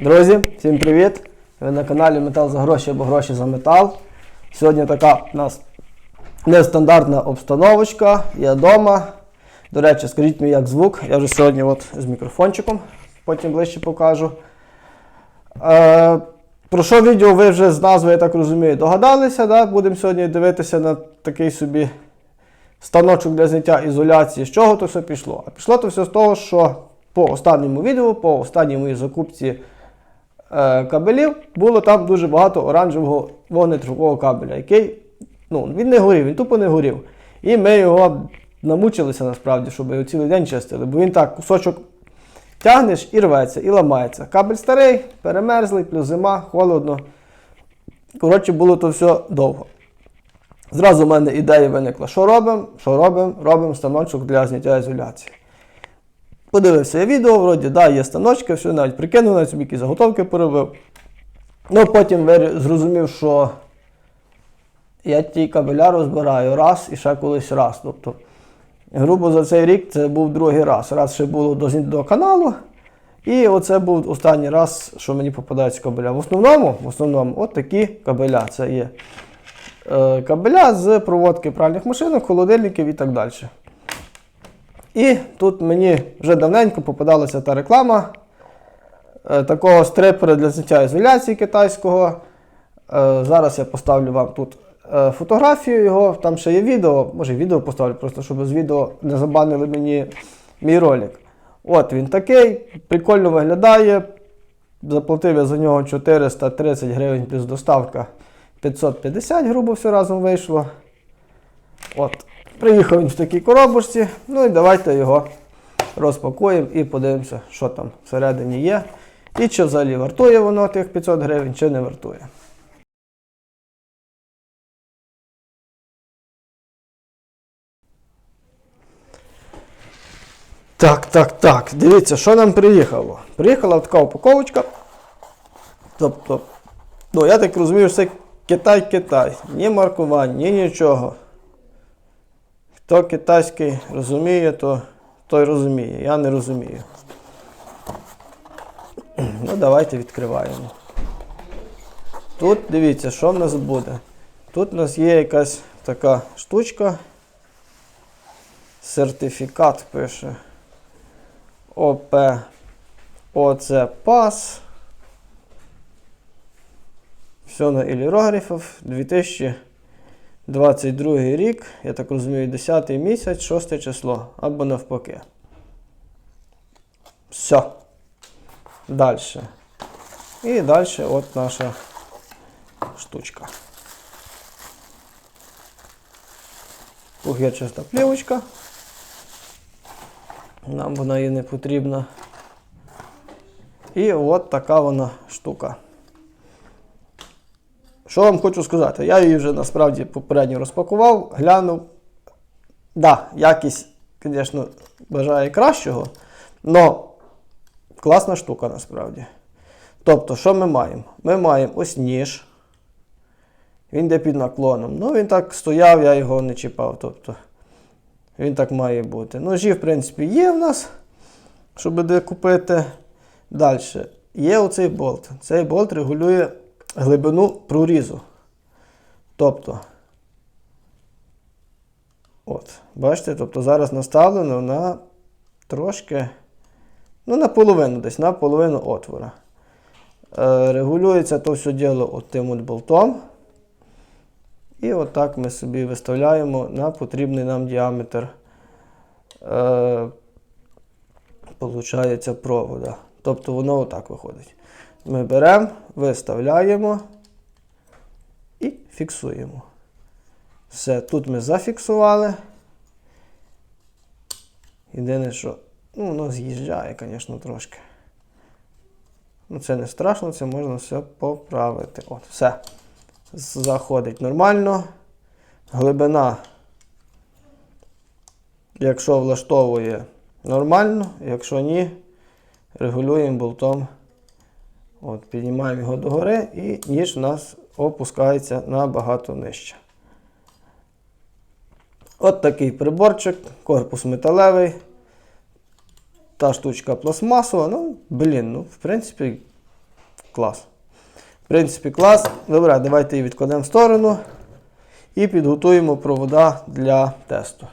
Друзі, всім привіт! Ви на каналі Метал за гроші або гроші за метал. Сьогодні така у нас нестандартна обстановочка. Я вдома. До речі, скажіть мені, як звук. Я вже сьогодні от з мікрофончиком, потім ближче покажу. Е, про що відео ви вже з назви, я так розумію, догадалися. Да? Будемо сьогодні дивитися на такий собі станочок для зняття ізоляції. З чого то все пішло? А пішло то все з того, що по останньому відео, по останній моїй закупці кабелів, було там дуже багато оранжевого вогнетривкого кабеля, який ну, він не горів, він тупо не горів. І ми його намучилися насправді, щоб його цілий день чистили, бо він так кусочок тягнеш і рветься, і ламається. Кабель старий, перемерзлий, плюс зима, холодно. Коротше, було то все довго. Зразу в мене ідея виникла, що робимо? Що робимо? Робимо станочок для зняття ізоляції. Подивився я відео, вроді, да, є станочки, все, навіть прикинув, навіть собі якісь заготовки поробив. Ну, потім зрозумів, що я ті кабеля розбираю раз і ще колись раз. Тобто, грубо за цей рік це був другий раз. Раз ще було до, до каналу. І оце був останній раз, що мені попадаються кабеля. В основному, в основному, от такі кабеля. Це є е, кабеля з проводки пральних машинок, холодильників і так далі. І тут мені вже давненько попадалася та реклама е, такого стрипера для зняття ізоляції китайського. Е, зараз я поставлю вам тут е, фотографію його, там ще є відео, може відео поставлю, просто щоб з відео не забанили мені мій ролик. От він такий, прикольно виглядає. Заплатив я за нього 430 гривень плюс доставка 550, грубо все разом вийшло. От. Приїхав він в такій коробочці. Ну і давайте його розпакуємо і подивимося, що там всередині є. І чи взагалі вартує воно тих 500 гривень, чи не вартує. Так, так, так. Дивіться, що нам приїхало. Приїхала така упаковочка. Тобто, ну я так розумію, що це Китай-Китай. Ні маркувань, ні нічого. Хто китайський розуміє, то той розуміє. Я не розумію. Ну, давайте відкриваємо. Тут дивіться, що в нас буде. Тут у нас є якась така штучка. Сертифікат пише. ОП. ОЦ ПАС. Все на ілірографів. 2022 рік, я так розумію, 10 місяць, 6 число. Або навпаки. Все. Далі. І далі от наша штучка. Тут плівочка. Нам вона і не потрібна. І от така вона штука. Що вам хочу сказати? Я її вже насправді попередньо розпакував, глянув. Да, якість, звісно, бажає кращого, але класна штука насправді. Тобто, що ми маємо? Ми маємо ось ніж. Він йде під наклоном. Ну, він так стояв, я його не чіпав. Тобто, він так має бути. Ножі, в принципі, є в нас, щоб де купити. Далі. Є оцей болт. Цей болт регулює глибину прорізу. Тобто, от, бачите, тобто зараз наставлено на трошки, ну, на половину десь, на половину отвора. Е, регулюється то все діло от тим от болтом. І отак ми собі виставляємо на потрібний нам діаметр. Е, Получається провода. Тобто воно отак виходить. Ми беремо, виставляємо і фіксуємо. Все, тут ми зафіксували. Єдине, що ну, воно з'їжджає, звісно, трошки. Ну, це не страшно, це можна все поправити. От, все. Заходить нормально. Глибина, якщо влаштовує нормально, якщо ні, регулюємо болтом. От, Піднімаємо його догори і ніж у нас опускається набагато нижче. От такий приборчик, корпус металевий. Та штучка пластмасова. Ну, блін, ну, в принципі, клас. В принципі, клас. Добре, давайте її відкладемо в сторону і підготуємо провода для тесту.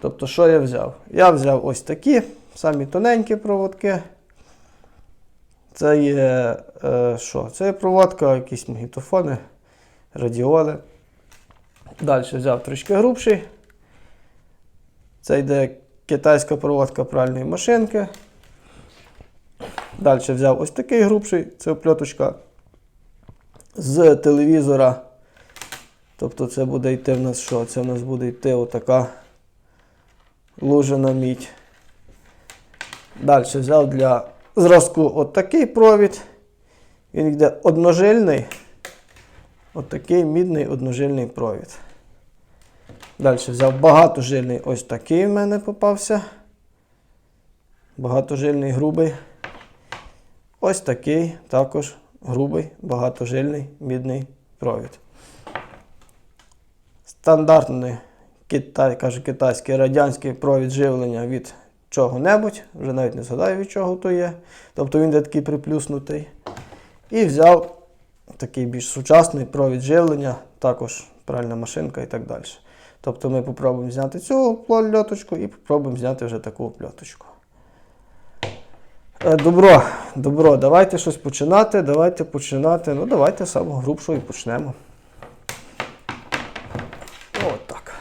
Тобто, що я взяв? Я взяв ось такі, самі тоненькі проводки. Це є е, що? Це є проводка, якісь магнітофони, радіоли. Далі взяв трішки грубший. Це йде китайська проводка пральної машинки. Далі взяв ось такий грубший, це опльоточка з телевізора. Тобто це буде йти в нас що? Це в нас буде йти отака лужена мідь. Далі взяв для зразку отакий провід. Він йде одножильний. Отакий мідний одножильний провід. Далі взяв багатожильний ось такий в мене попався. Багатожильний грубий. Ось такий також грубий, багатожильний мідний провід. Стандартний китай, кажу, китайський радянський провід живлення від чого-небудь, вже навіть не згадаю від чого то є. Тобто він де такий приплюснутий. І взяв такий більш сучасний провід живлення, також пральна машинка і так далі. Тобто ми попробуємо зняти цю пльоточку і попробуємо зняти вже таку пльоточку. Е, Добро, добро, давайте щось починати. Давайте починати. Ну, давайте самого грубшого і почнемо. От так.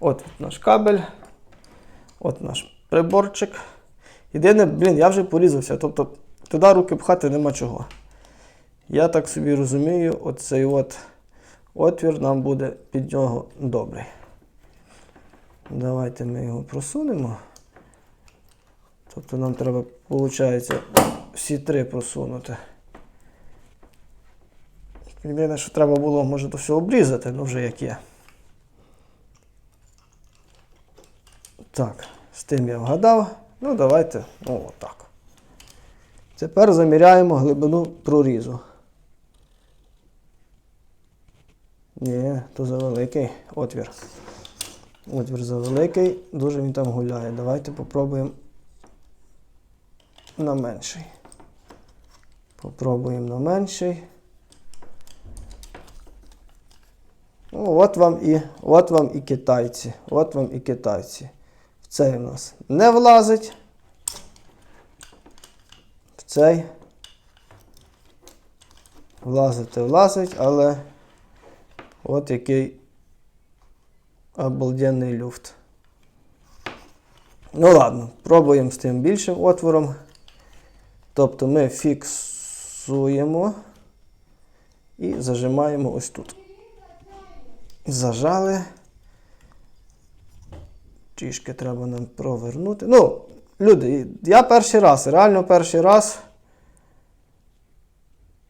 От наш кабель. От наш приборчик. Єдине, блін, я вже порізався. Тобто туди руки пхати нема чого. Я так собі розумію, оцей от отвір нам буде під нього добрий. Давайте ми його просунемо. Тобто нам треба, виходить, всі три просунути. Єдине, що треба було, може, то все обрізати, ну вже як є. Так, з тим я вгадав. Ну, давайте, ну, отак. Тепер заміряємо глибину прорізу. Ні, то завеликий отвір. Отвір завеликий, дуже він там гуляє. Давайте попробуємо на менший. Попробуємо на менший. Ну, от вам і, от вам і китайці. От вам і китайці. Цей у нас не влазить. В цей. Влазити влазить, але от який обалденний люфт. Ну ладно, пробуємо з тим більшим отвором. Тобто ми фіксуємо і зажимаємо ось тут. Зажали. Трішки треба нам провернути. Ну, люди, я перший раз, реально перший раз.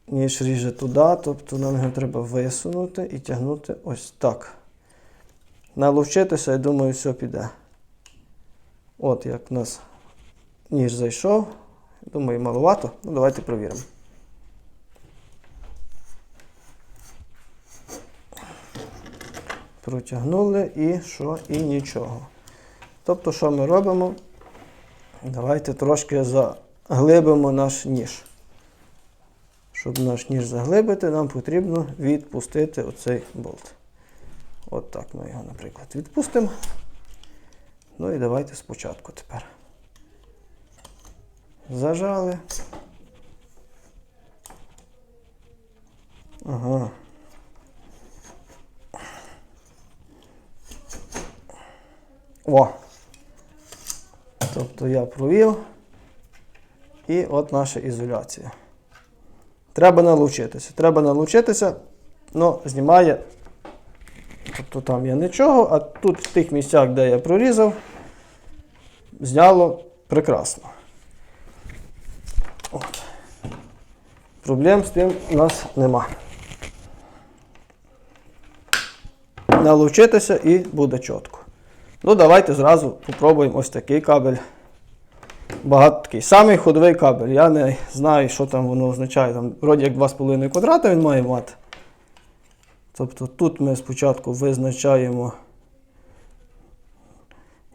Ніж ріже туди, тобто нам його треба висунути і тягнути ось так. Наловчитися, я думаю, все піде. От як у нас ніж зайшов. Думаю, маловато. Ну, давайте провіримо. Протягнули і що? І нічого. Тобто, що ми робимо? Давайте трошки заглибимо наш ніж. Щоб наш ніж заглибити, нам потрібно відпустити оцей болт. От так ми його, наприклад, відпустимо. Ну і давайте спочатку тепер. Зажали. Ага. О! Тобто я провів. І от наша ізоляція. Треба налучитися. Треба налучитися, але знімає. Тобто там є нічого, а тут в тих місцях, де я прорізав, зняло прекрасно. От. Проблем з тим у нас нема. Налучитися і буде чітко. Ну, давайте зразу попробуємо ось такий кабель. Багато такий. Самий ходовий кабель. Я не знаю, що там воно означає. Там вроді як 2,5 квадрата він має мати. Тобто тут ми спочатку визначаємо.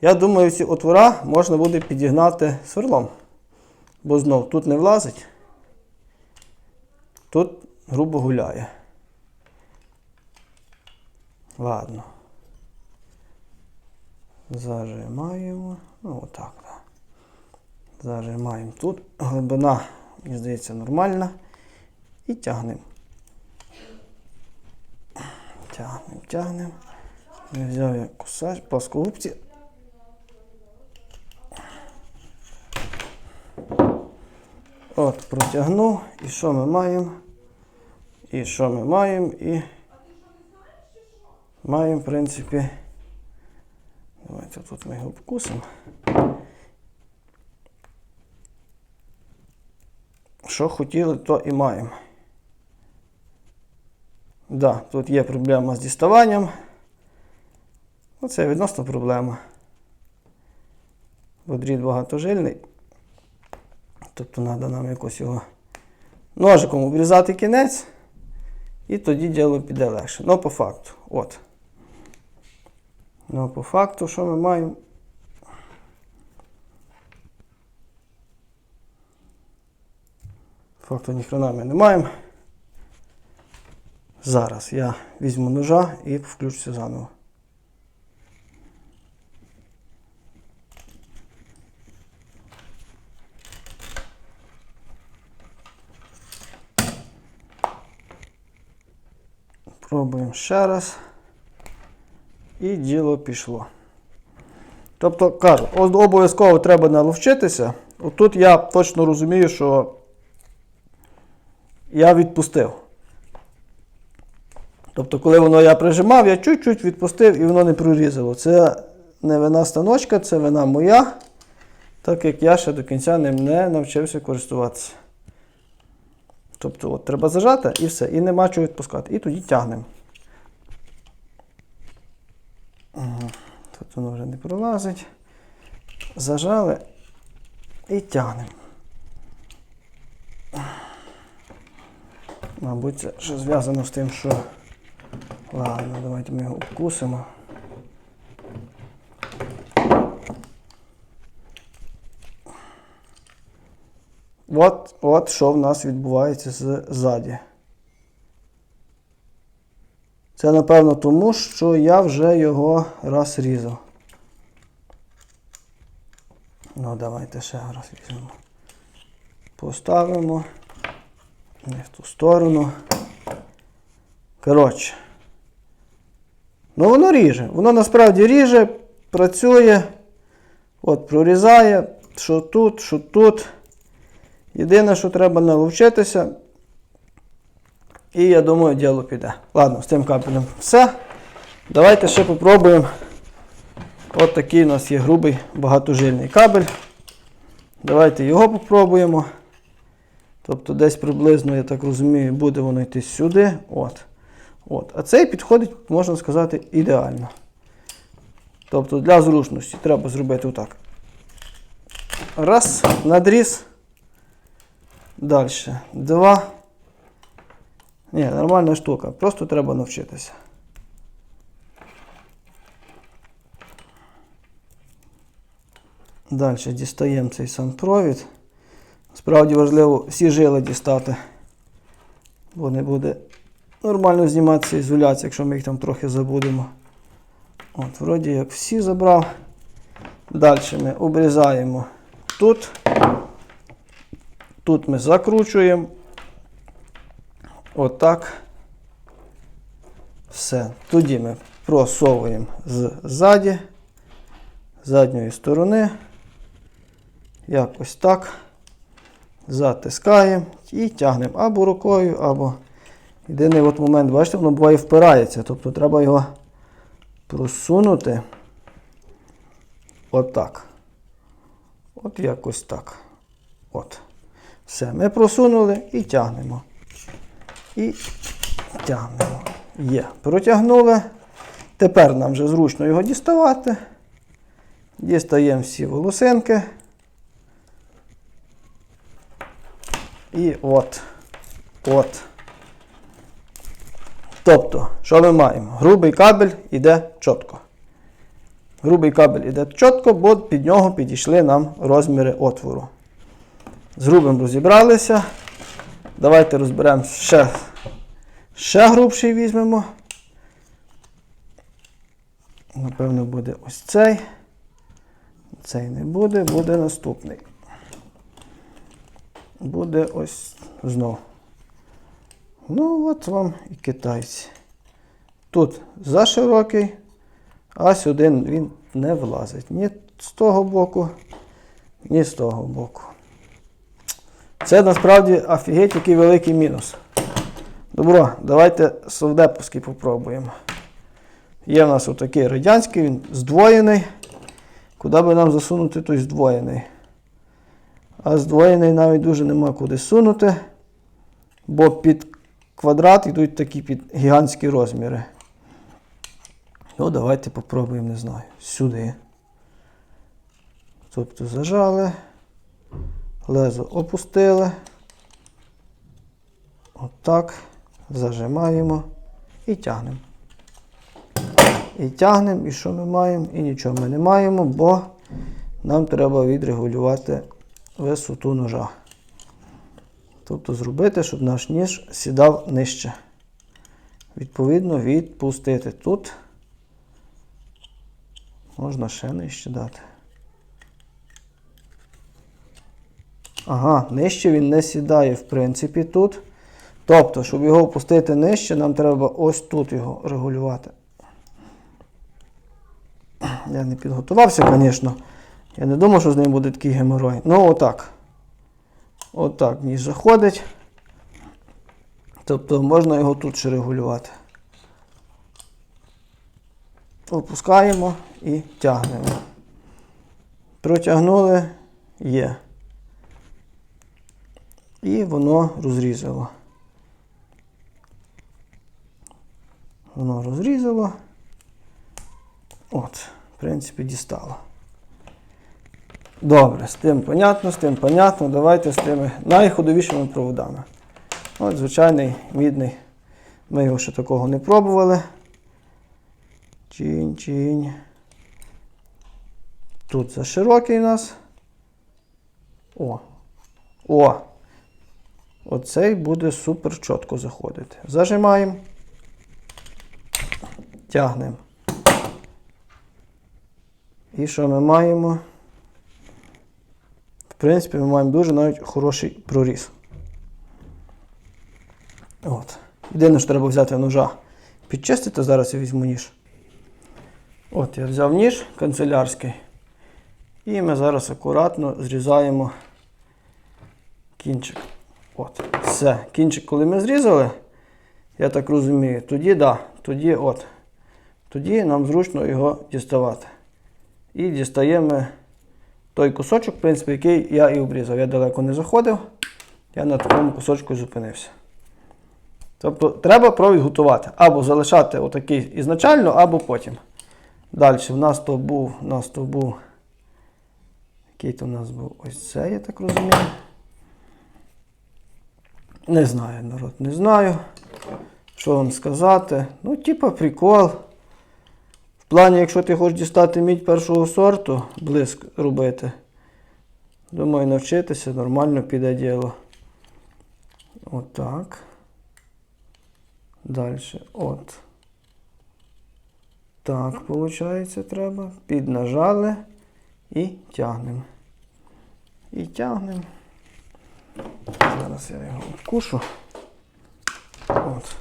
Я думаю, ці отвора можна буде підігнати сверлом. Бо знов тут не влазить. тут грубо гуляє. Ладно. Зажимаємо. Ну, отак, так. Зажимаємо тут. Глибина, мені здається, нормальна. І тягнемо. Тягнемо, тягнемо. Взяв я кусач, плоскогубці. От, протягнув. І що ми маємо? І що ми маємо? І маємо, в принципі. Давайте тут ми його вкусимо. Що хотіли, то і маємо. Да, тут є проблема з діставанням. Ну, це відносно проблема. Бо дріт багатожильний. Тобто треба нам якось його ножиком обрізати кінець. І тоді діло піде легше. Ну, по факту. От. Ну, по факту, що ми маємо? Факту ніхрена ми не маємо. Зараз я візьму ножа і включуся заново. Пробуємо ще раз. І діло пішло. Тобто, кажу, обов'язково треба наловчитися. Отут я точно розумію, що я відпустив. Тобто, коли воно я прижимав, я чуть-чуть відпустив і воно не прорізало. Це не вина станочка, це вина моя, так як я ще до кінця ним не навчився користуватися. Тобто, от, треба зажати і все, і нема чого відпускати. І тоді тягнемо. Тут воно вже не пролазить. Зажали і тягнемо. Мабуть, це ще зв'язано з тим, що. Ладно, давайте ми його обкусимо. От, от що в нас відбувається ззаді. Це, напевно, тому, що я вже його раз різав. Ну, давайте ще раз візьмемо. Поставимо. Не в ту сторону. Коротше. Ну, воно ріже. Воно насправді ріже, працює. От, прорізає, що тут, що тут. Єдине, що треба наловчитися. І я думаю, діло піде. Ладно, з цим капелем все. Давайте ще попробуємо. От такий у нас є грубий багатожильний кабель. Давайте його попробуємо. Тобто десь приблизно, я так розумію, буде воно йти сюди. От. От. А цей підходить, можна сказати, ідеально. Тобто для зручності треба зробити отак. Раз, надріз. Далі. Два. Ні, нормальна штука. Просто треба навчитися. Далі дістаємо цей сам провід. Справді важливо всі жили дістати, бо не буде нормально зніматися ізоляція, якщо ми їх там трохи забудемо. От, вроді як всі забрав. Далі ми обрізаємо тут. Тут ми закручуємо. Отак. Все. Тоді ми просовуємо ззаді, задньої сторони. Якось так. Затискаємо і тягнемо або рукою, або єдиний от момент, бачите, воно буває впирається. Тобто треба його просунути. Отак. От якось так. От. Все, ми просунули і тягнемо. І тягнемо. Є. Протягнули. Тепер нам вже зручно його діставати. Дістаємо всі волосинки. І от. От. Тобто, що ми маємо? Грубий кабель йде чітко. Грубий кабель йде чітко, бо під нього підійшли нам розміри отвору. З грубим розібралися. Давайте розберемо ще, ще грубший візьмемо. Напевно, буде ось цей. Цей не буде, буде наступний. Буде ось знов. Ну, от вам і китайці. Тут заширокий, а сюди він не влазить. Ні з того боку, ні з того боку. Це насправді офігеть який великий мінус. Добро, давайте совдеповський попробуємо. Є в нас отакий радянський, він здвоєний. Куди би нам засунути той здвоєний? А здвоєний навіть дуже нема куди сунути, бо під квадрат йдуть такі під гігантські розміри. Ну, давайте попробуємо, не знаю, сюди. Тобто зажали, лезо опустили. Отак. Зажимаємо і тягнемо. І тягнемо, і що ми маємо? І нічого ми не маємо, бо нам треба відрегулювати висоту ножа. Тобто зробити, щоб наш ніж сідав нижче. Відповідно, відпустити тут. Можна ще нижче дати. Ага, нижче він не сідає, в принципі, тут. Тобто, щоб його опустити нижче, нам треба ось тут його регулювати. Я не підготувався, звісно. Я не думав, що з ним буде такий геморой. Ну, отак. Отак ніж заходить. Тобто можна його тут ще регулювати. Опускаємо і тягнемо. Протягнули, є. І воно розрізало. Воно розрізало. От, в принципі, дістало. Добре, з тим понятно, з тим понятно. Давайте з тими найходовішими проводами. От, звичайний мідний. Ми його ще такого не пробували. Чинь-чинь. Тут за широкий у нас. О. О! Оцей буде супер чітко заходити. Зажимаємо. Тягнемо. І що ми маємо? В принципі, ми маємо дуже навіть хороший проріз. От. Єдине, що треба взяти ножа. Підчистити, зараз я візьму ніж. От, я взяв ніж канцелярський. І ми зараз акуратно зрізаємо кінчик. От, все. Кінчик, коли ми зрізали, я так розумію, тоді да, тоді от. Тоді нам зручно його діставати. І дістаємо той кусочок, в принципі, який я і обрізав. Я далеко не заходив, я на такому кусочку зупинився. Тобто треба провід готувати. Або залишати отакий ізначально, або потім. Далі в нас то був, в нас то був. Який то в нас був ось це, я так розумію. Не знаю, народ, не знаю. Що вам сказати. Ну, типа прикол. В плані, якщо ти хочеш дістати мідь першого сорту, блиск робити. Думаю, навчитися нормально піде діло. Отак. Далі. От. Так, виходить, треба. Піднажали і тягнемо. І тягнемо. Зараз я його вкушу. От.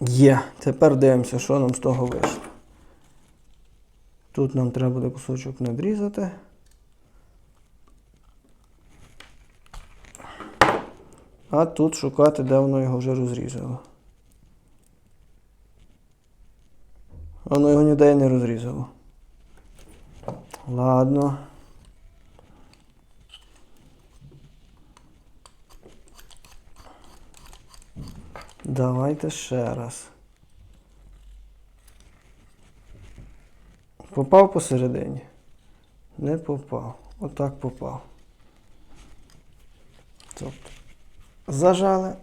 Є. Тепер дивимося, що нам з того вийшло. Тут нам треба буде кусочок надрізати. А тут шукати, де воно його вже розрізало. Воно його ніде не розрізало. Ладно. Давайте ще раз. Попав посередині? Не попав. Отак попав. Тобто зажали.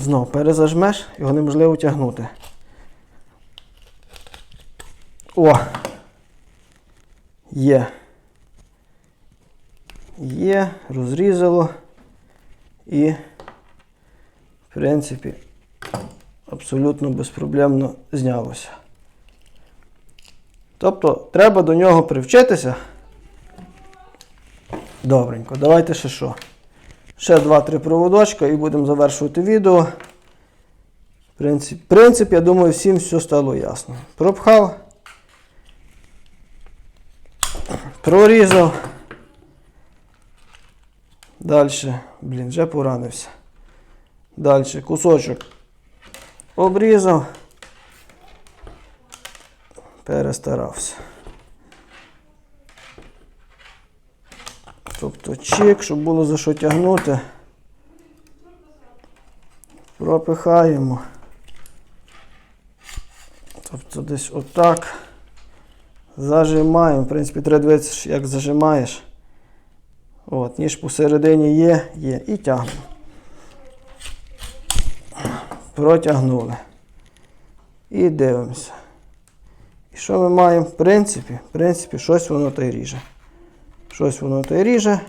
Знов перезажмеш, його неможливо тягнути. О! Є. Є, розрізало і, в принципі, абсолютно безпроблемно знялося. Тобто треба до нього привчитися. Добренько, давайте ще що. Ще 2-3 проводочка і будемо завершувати відео. Принцип, принцип, я думаю, всім все стало ясно. Пропхав, прорізав. Далі, блін, вже поранився. Далі кусочок обрізав. Перестарався. Тобто чик, щоб було за що тягнути. Пропихаємо. Тобто десь отак. Зажимаємо. В принципі, треба дивитися, як зажимаєш. От, ніж посередині є, є. І тягнемо. Протягнули. І дивимося. І що ми маємо? В принципі, в принципі, щось воно та й ріже. Щось воно та й ріже.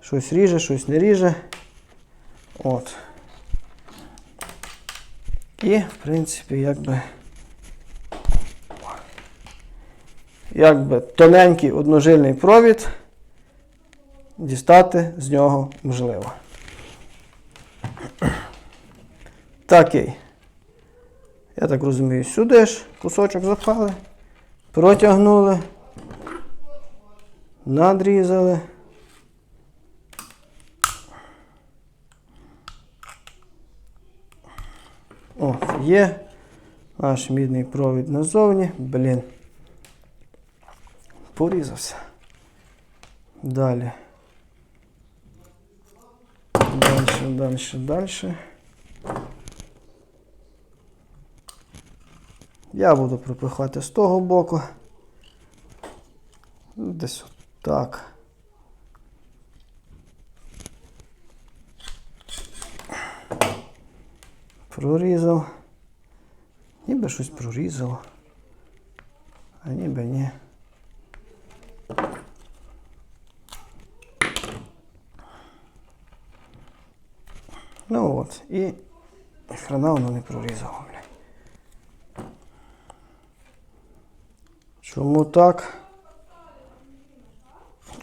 Щось ріже, щось не ріже. От. І, в принципі, якби. Якби тоненький одножильний провід дістати з нього можливо. Такий. Я так розумію, сюди ж кусочок запхали, протягнули, надрізали. О, є наш мідний провід назовні. Блін. Порізався. Далі. Дальше, дальше, дальше. Я буду пропихати з того боку. Десь так. Прорізав. Ніби щось прорізало. А ніби ні. Ну от, і хрена воно не прорізало, блядь. Чому так?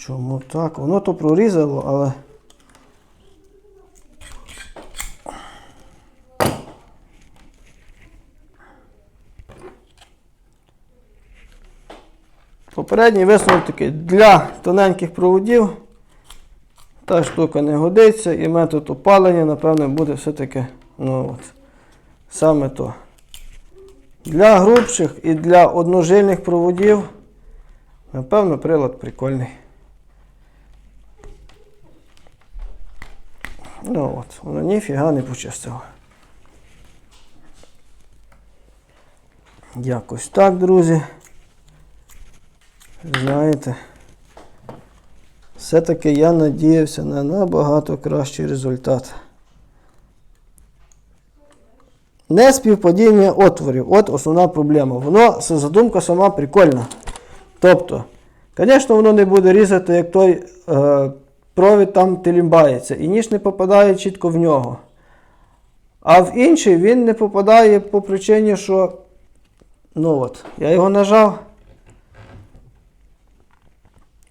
Чому так? Воно то прорізало, але. Попередній висновок такий для тоненьких проводів та штука не годиться і метод опалення, напевно, буде все-таки ну, от, саме то. Для грубших і для одножильних проводів, напевно, прилад прикольний. Ну от, воно ніфіга не почистило. Якось так, друзі. Знаєте, все-таки я надіявся на набагато кращий результат. Не співпадіння отворів. От основна проблема. Воно, задумка сама прикольна. Тобто, звісно, воно не буде різати, як той е, провід там телімбається. І ніж не попадає чітко в нього. А в інший він не попадає по причині, що. Ну от, я його нажав.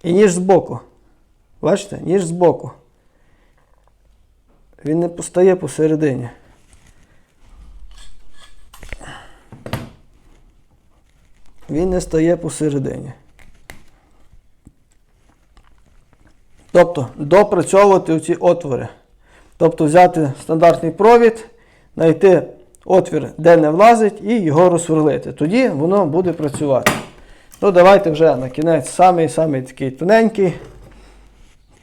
І ніж збоку. Бачите, ніж збоку. Він не постає посередині. Він не стає посередині. Тобто допрацьовувати ці отвори. Тобто взяти стандартний провід, знайти отвір, де не влазить, і його розсверлити. Тоді воно буде працювати. Ну, давайте вже на кінець самий-самий такий тоненький.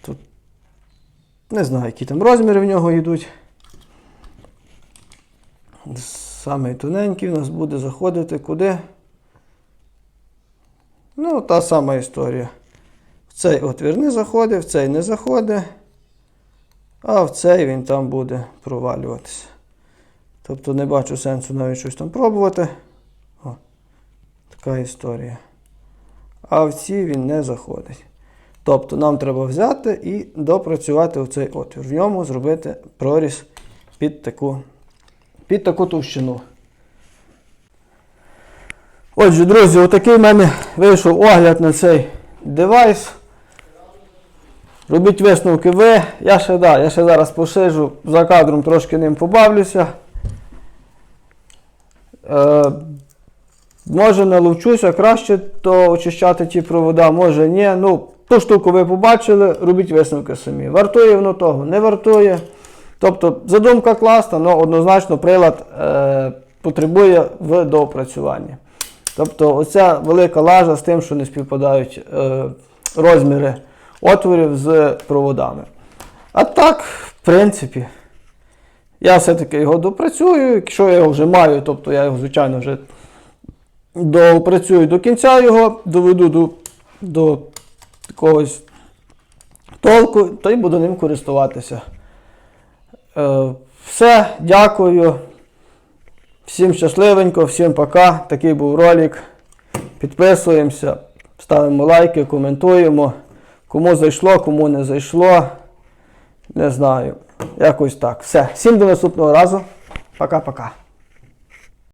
Тут не знаю, які там розміри в нього йдуть. Самий тоненький у нас буде заходити куди. Ну, та сама історія. В цей отвір не заходить, в цей не заходить. а в цей він там буде провалюватися. Тобто не бачу сенсу навіть щось там пробувати. О, така історія. А в ці він не заходить. Тобто нам треба взяти і допрацювати оцей отвір. В ньому зробити проріз під таку, під таку товщину. Отже, друзі, отакий в мене вийшов огляд на цей девайс. Робіть висновки ви. Я ще, да, я ще зараз посижу за кадром, трошки ним побавлюся. Е, може наловчуся краще то очищати ті провода, може ні. Ну, ту штуку ви побачили, робіть висновки самі. Вартує воно того, не вартує. Тобто задумка класна, але однозначно прилад е, потребує в доопрацюванні. Тобто оця велика лажа з тим, що не співпадають е, розміри отворів з проводами. А так, в принципі, я все-таки його допрацюю. Якщо я його вже маю, тобто я його, звичайно, вже допрацюю до кінця його, доведу до, до якогось толку, то й буду ним користуватися. Е, все, дякую. Всім щасливенько, всім пока. Такий був ролик. Підписуємося, ставимо лайки, коментуємо. Кому зайшло, кому не зайшло. Не знаю. Якось так. Все. Всім до наступного разу. Пока-пока.